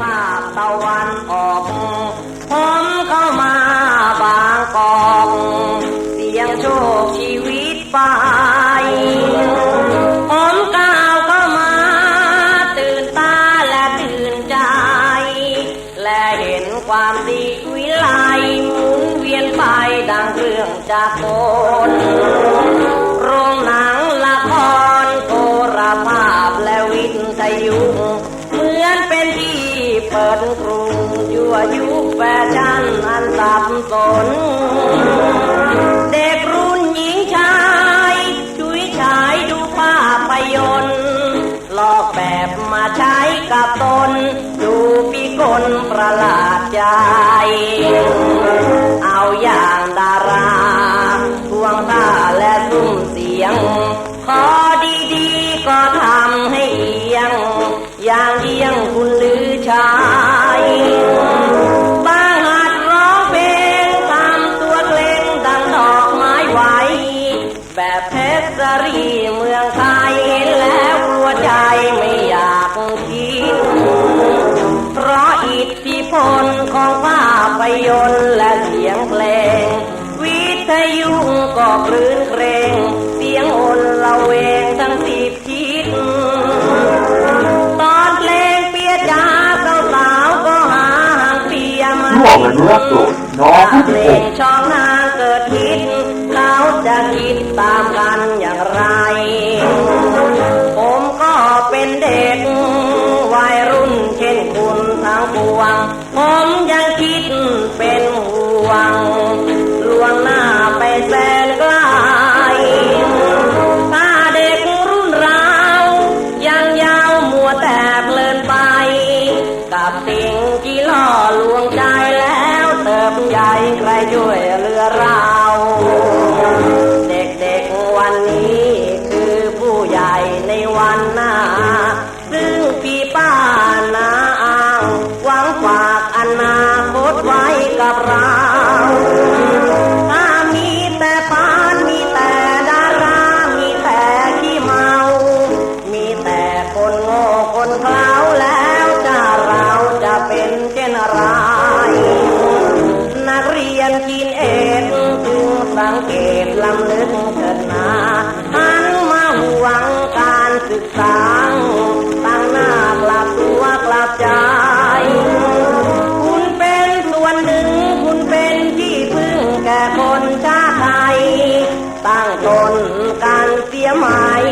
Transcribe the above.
ภาคตะวันออก ผมเข้ามาบางกอก เสียงโชคชีวิตไป ผมก้าวเข้ามา ตื่นตาและตื่นใจ และเห็นความดีวิไลหมุนเวียนไปดังเรื่องจากคน กรุงยั่วยุแฟชั่นอันสับสน เด็กรุ่นหญิงชายช่วยชายดูภาพยนตร์ลอกแบบมาใช้กับตน ดูปีกลประหลาด แบบเพชรสรีเมืองไทยเห็นแล้วหัวใจไม่อยากกินเพราะอิทธิพลของภาพยนตร์และเสียงเพลง วิทยุก็คลื่นเครง ตามกันอย่างไร ผมก็เป็นเด็ก วัยรุ่นเช่นคุณทั้งปวง ผมยังคิดเป็นห่วงลวงหน้าไปแสนไกลถ้าเด็กรุ่นเรายังยาวมัวแต่เพลินไป กับสิ่ง กับเราถ้ามีแต่ปานมีแต่ดารา มีแต่ขี้เมา มีแต่คนโง่คนเขลาแล้วจะเราจะเป็นเช่นไร นักเรียนกินเอ็ดจึงสังเกตลำลึกเกิดนาหันมาหวังการศึกษา ตนการเสียหมาย